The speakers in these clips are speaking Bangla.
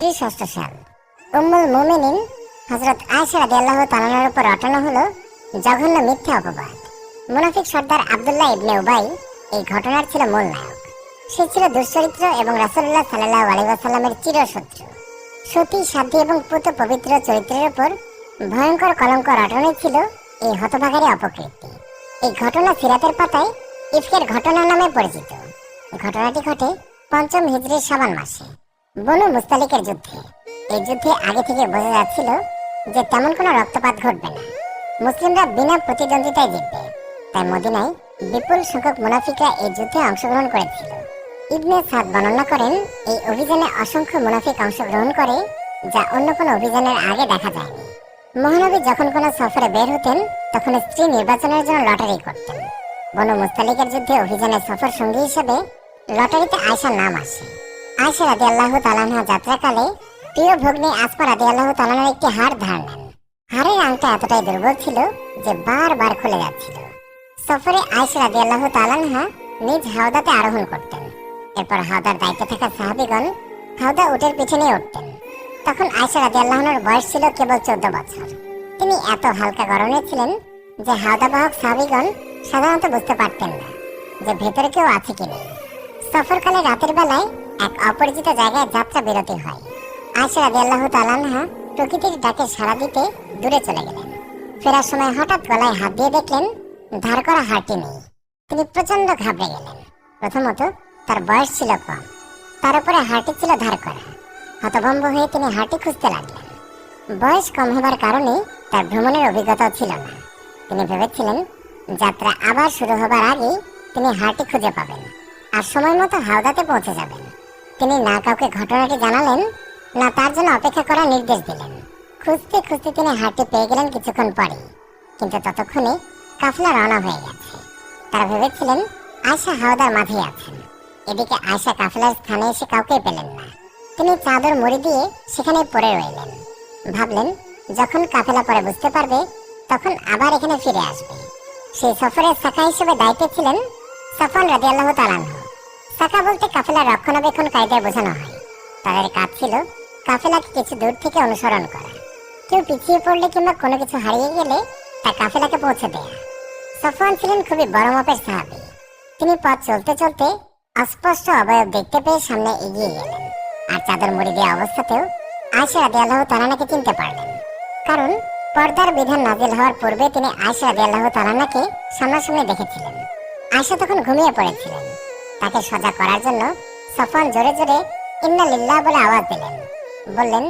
ষষ্ঠ সাল। উম্মুল মুমিনিন হজরত আয়সা রাদিয়াল্লাহু তাআলার উপর হলো জঘন্য মিথ্যা অপবাদ। মুনাফিক সর্দার আব্দুল্লাহ ইবনে উবাই এই ঘটনার ছিল মূল নায়ক। সে ছিল দুশ্চরিত্র এবং রাসূলুল্লাহ সাল্লাল্লাহু আলাইহি ওয়াসাল্লামের চিরশত্রু। সতী, সাধ্যী এবং পুত পবিত্র চরিত্রের উপর ভয়ঙ্কর কলঙ্ক রটনে ছিল এই হতভাগারী অপকীর্তি। এই ঘটনা সিরাতের পাতায় ইফকের ঘটনা নামে পরিচিত। ঘটনাটি ঘটে পঞ্চম হিজরির সাবান মাসে। বনু মুস্তালিকের যুদ্ধে। এই যুদ্ধে আগে থেকে বোঝা যাচ্ছিল যে তেমন কোনো রক্তপাত ঘটবে না। মুসলিমরা বিনা প্রতিদ্বন্দ্বিতায় জিতবে। তাই মদিনায় বিপুল সংখ্যক মুনাফিকরা এই যুদ্ধে অংশগ্রহণ করেছিল। ইবনে সাদ বর্ণনা করেন, এই অভিযানে অসংখ্য মুনাফিক অংশগ্রহণ করে, যা অন্য কোনো অভিযানের আগে দেখা যায়নি। মহানবী যখন কোনো সফরে বের হতেন, তখন স্ত্রী নির্বাচনের জন্য লটারি করতেন। বনু মুস্তালিকের যুদ্ধে অভিযানের সফর সঙ্গী হিসেবে লটারিতে আয়সার নাম আসে। আয়সা রাদি আল্লাহ তালানহা যাত্রাকালে প্রিয় ভগ্নী আসমা রাদি আল্লাহ তালানার একটি হাড় ধার নেন হাড়ের আংটা এতটাই দুর্বল ছিল যে বারবার খুলে যাচ্ছিল। সফরে আয়সা রাদি আল্লাহ তালানহা নিজ হাওদাতে আরোহণ করতেন। এরপর হাওদার দায়িত্বে থাকা সাহাবিগণ হাওদা উটের পিছনে উঠতেন। তখন আয়সা আল্লাহনের বয়স ছিল কেবল চোদ্দ বছর। তিনি এত হালকা গরমে ছিলেন যে হাওদা বাহক সাহাবিগণ সাধারণত বুঝতে পারতেন না যে ভেতরে কেউ আছে কি নেই। সফরকালে রাতের বেলায় এক অপরিচিত জায়গায় যাত্রা বিরতি হয়। আয়সা রাদি আল্লাহ তালানহা প্রকৃতির ডাকে সাড়া দিতে দূরে চলে গেলেন। ফেরার সময় হঠাৎ গলায় হাত দিয়ে দেখলেন, ধার করা হারটি নেই। তিনি প্রচণ্ড ঘাবড়ে গেলেন। প্রথমত, তার বয়স ছিল কম। তার উপরে হারটি ছিল ধার করা। হতভম্ব হয়ে তিনি হারটি খুঁজতে লাগলেন। বয়স কম হবার কারণে তার ভ্রমণের অভিজ্ঞতাও ছিল না। তিনি ভেবেছিলেন, যাত্রা আবার শুরু হবার আগেই তিনি হারটি খুঁজে পাবেন। আর সময় মতো হাওদাতে পৌঁছে যাবেন। তিনি না কাউকে ঘটনাটি জানালেন, না তার জন্য অপেক্ষা করার নির্দেশ দিলেন। খুঁজতে খুঁজতে তিনি হারটি পেয়ে গেলেন কিছুক্ষণ পরেই। কিন্তু ততক্ষণে কাফলা রওনা হয়ে গেছে। তারা ভেবেছিলেন আয়সা হাওদার মাঝেই আছেন। এদিকে আয়সা কাফেলার স্থানে এসে কাউকে পেলেন না। তিনি চাদর মুড়ি দিয়ে সেখানে পড়ে রইলেন। ভাবলেন, যখন কাফেলা পরে বুঝতে পারবে, তখন আবার এখানে ফিরে আসবে। সেই সফরের শাখা হিসেবে দায়িত্বে ছিলেন সাফান রাজি আল্লাহ তালানহ শাখা বলতে কাফেলার রক্ষণাবেক্ষণকারীদের বোঝানো হয়। তাদের কাজ ছিল কাফেলাকে কিছু দূর থেকে অনুসরণ করা। কেউ পিছিয়ে পড়লে কিংবা কোনো কিছু হারিয়ে গেলে তা কাফেলাকে পৌঁছে দেয়া। সফওয়ান ছিলেন খুবই বড় মাপের সাহাবী। তিনি পথ চলতে চলতে অস্পষ্ট অবয়ব দেখতে পেয়ে সামনে এগিয়ে গেলেন। আর চাদর মুড়ি দেওয়া অবস্থাতেও আয়সা রাদি আল্লাহ তালানাকে চিনতে পারলেন। কারণ পর্দার বিধান নাজিল হওয়ার পূর্বে তিনি আয়সা রাদি আল্লাহ তালানাকে সামনাসামনি দেখেছিলেন। আয়সা তখন ঘুমিয়ে পড়েছিলেন। তাকে সজা করার জন্য সফওয়ান জোরে জোরে ইন্না লিল্লাহ বলে আওয়াজ দিলেন। বললেন,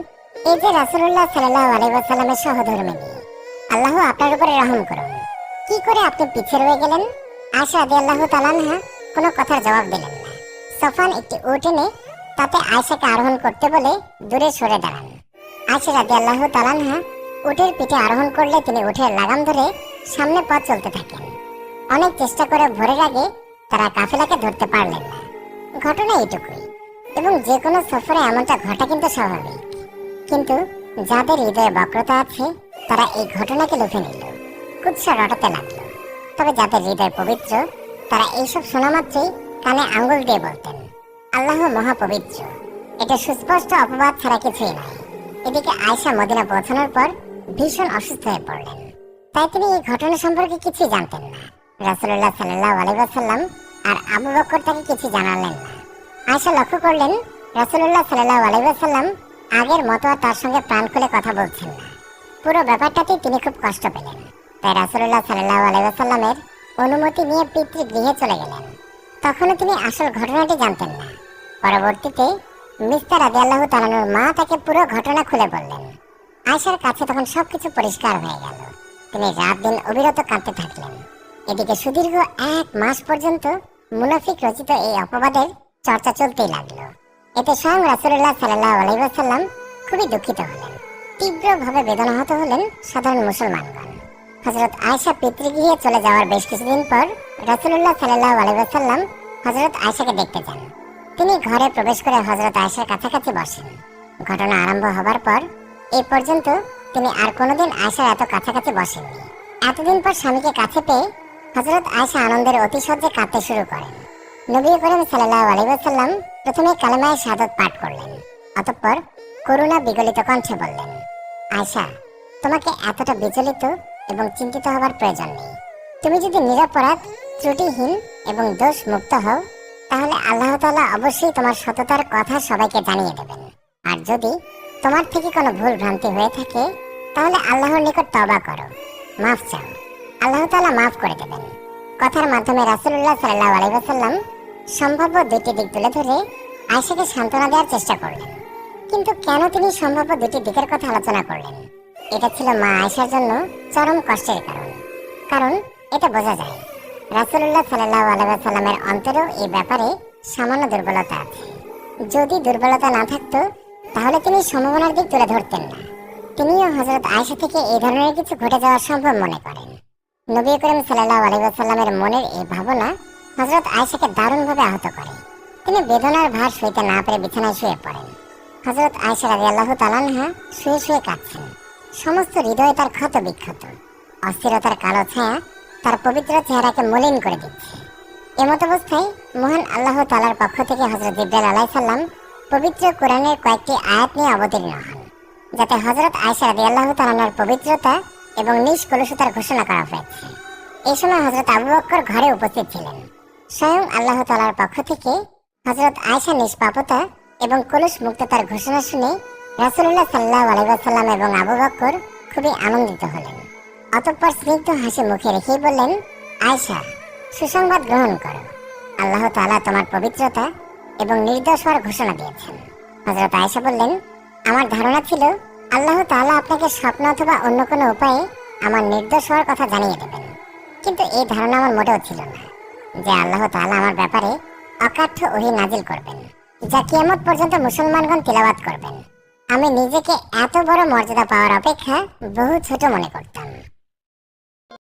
এই যে রাসূলুল্লাহ সাল্লাল্লাহু আলাইহি ওয়াসাল্লামের সহধর্মিনী আল্লাহ আপনার উপরে রহম করুন। কি করে আপনি পিছিয়ে রয়ে গেলেন? আয়সা রাদিয়াল্লাহু তাআলাহা কোনো কথার জবাব দিলেন না। সফান একটি উট এনে তাতে আয়সাকে আরোহণ করতে বলে দূরে সরে দাঁড়ান। আয়সা রাদিয়াল্লাহু তাআলাহা উটের পিঠে আরোহণ করলে তিনি উঠের লাগাম ধরে সামনে পথ চলতে থাকেন। অনেক চেষ্টা করে ভোরের আগে তারা কাফেলাকে ধরতে পারলেন না। ঘটনা এইটুকুই। এবং যে কোনো সফরে এমনটা ঘটা কিন্তু স্বাভাবিক। কিন্তু যাদের হৃদয়ে বক্রতা আছে, তারা এই ঘটনাকে লুফে নিল। কুৎসা রটাতে লাগল। তবে যাদের হৃদয় পবিত্র, তারা এইসব শোনা মাত্রই কানে আঙ্গুল দিয়ে বলতেন, আল্লাহ মহাপবিত্র। এটা সুস্পষ্ট অপবাদ ছাড়া কিছুই নয় এদিকে আয়সা মদিনা পৌঁছানোর পর ভীষণ অসুস্থ হয়ে পড়লেন। তাই তিনি এই ঘটনা সম্পর্কে কিছুই জানতেন না। রাসুল্লাহ সাল্লাহ আলাইসাল্লাম আর আবু বকর তাকে কিছু জানালেন না। আয়সা লক্ষ্য করলেন রাসুল্লাহ সাল্লাহ আলাইসাল্লাম আগের মতো তার সঙ্গে প্রাণ খুলে কথা বলছেন না। পুরো ব্যাপারটাতেই তিনি খুব কষ্ট পেলেন। তাই রাসুল্লাহ সাল্লাহ আলাইসাল্লামের অনুমতি নিয়ে পিতৃগৃহে চলে গেলেন। তখনও তিনি আসল ঘটনাটি জানতেন না। পরবর্তীতে মিস্টার আদি আল্লাহ তালানুর মা তাকে পুরো ঘটনা খুলে বললেন। আয়সার কাছে তখন সবকিছু পরিষ্কার হয়ে গেল। তিনি রাত দিন অবিরত কাঁদতে থাকলেন। এদিকে সুদীর্ঘ এক মাস পর্যন্ত মুনাফিক রচিত এই অপবাদের চর্চা চলতেই লাগল। এতে স্বয়ং রাসুল্লাহ সাল্লাহ খুবই দুঃখিত হলেন। তীব্রভাবে বেদনাহত হলেন সাধারণ মুসলমানগণ। হজরত আয়সা পিতৃগৃহে চলে যাওয়ার বেশ কিছুদিন পর রাসুল্লাহ সাল্লাহ হজরত আয়সাকে দেখতে যান। তিনি ঘরে প্রবেশ করে হজরত আয়সার কাছাকাছি বসেন। ঘটনা আরম্ভ হবার পর এই পর্যন্ত তিনি আর কোনোদিন আয়সার এত কাছাকাছি বসেননি। এতদিন পর স্বামীকে কাছে পেয়ে হজরত আয়সা আনন্দের অতিশয্যে কাঁদতে শুরু করেন। নবী করিম সাল্লাহ আলাইসাল্লাম প্রথমে কালেমায় শাহাদত পাঠ করলেন, অতঃপর করুণা বিগলিত কণ্ঠে বললেন আয়সা তোমাকে এতটা বিচলিত এবং চিন্তিত হবার প্রয়োজন নেই। তুমি যদি নিরপরাধ, ত্রুটিহীন এবং দোষ মুক্ত হও, তাহলে আল্লাহ তাআলা অবশ্যই তোমার সততার কথা সবাইকে জানিয়ে দেবেন। আর যদি তোমার থেকে কোনো ভুল ভ্রান্তি হয়ে থাকে, তাহলে আল্লাহর নিকট তবা করো, মাফ চাও। আল্লাহ মাফ করে দেবেন। কথার মাধ্যমে রাসূলুল্লাহ সাল্লাল্লাহু আলাইহি ওয়াসাল্লাম সম্ভাব্য দুটি দিক তুলে ধরে আয়েশাকে সান্ত্বনা দেওয়ার চেষ্টা করলেন। কিন্তু কেন তিনি সম্ভাব্য দুটি দিকের কথা আলোচনা করলেন? এটা ছিল মা আয়েশার জন্য চরম কষ্টের কারণ। কারণ এটা বোঝা যায়, রাসূলুল্লাহ সাল্লাল্লাহু আলাইহি ওয়াসাল্লামের অন্তরেও এই ব্যাপারে সামান্য দুর্বলতা আছে। যদি দুর্বলতা না থাকতো, তাহলে তিনি সম্ভাবনার দিক তুলে ধরতেন না। তিনিও হযরত আয়েশা থেকে এই ধরনের কিছু ঘটে যাওয়া সম্ভব মনে করেন। নবী করিম ওয়াসাল্লামের মনের এই ভাবনা আয়েশাকে দারুণভাবে আহত করে। তিনি বেদনার ভার না পেরে বিছানায় শুয়ে পড়েন। হযরত আয়েশা রাদিয়াল্লাহু তাআলা আনহা শুয়ে শুয়ে কাঁদছেন। সমস্ত হৃদয় তার ক্ষত বিক্ষত। অস্থিরতার কালো ছায়া তার পবিত্র চেহারাকে মলিন করে দিচ্ছে। এমত অবস্থায় মহান আল্লাহ তালার পক্ষ থেকে হজরত ইব্রাহিম আলাই সাল্লাম পবিত্র কোরআনের কয়েকটি আয়াত নিয়ে অবতীর্ণ হন, যাতে হজরত আয়সা রাদি আল্লাহ পবিত্রতা এবং নিষ্কলুষতার ঘোষণা করা হয়েছে। এই সময় হজরত আবু বক্কর ঘরে উপস্থিত ছিলেন। স্বয়ং আল্লাহ তালার পক্ষ থেকে হজরত আয়সা নিষ্পাপতা এবং কলুষ মুক্ততার ঘোষণা শুনে রাসুল্লাহ সাল্লাহ আলাইসাল্লাম এবং আবু বক্কর খুবই আনন্দিত হলেন। অতঃপর স্নিগ্ধ হাসি মুখে রেখেই বললেন আয়সা সুসংবাদ গ্রহণ করো। আল্লাহ তালা তোমার পবিত্রতা এবং নির্দোষ হওয়ার ঘোষণা দিয়েছেন। হজরত আয়সা বললেন, আমার ধারণা ছিল আল্লাহ তাহলে আপনাকে স্বপ্ন অথবা অন্য কোনো উপায়ে আমার নির্দোষ হওয়ার কথা জানিয়ে দেবেন। কিন্তু এই ধারণা আমার মোটেও ছিল না যে আল্লাহ তাহলে আমার ব্যাপারে অকাঠ্য ওহি নাজিল করবেন, যা কেমন পর্যন্ত মুসলমানগণ তিলাবাত করবেন। আমি নিজেকে এত বড় মর্যাদা পাওয়ার অপেক্ষা বহু ছোট মনে করতাম।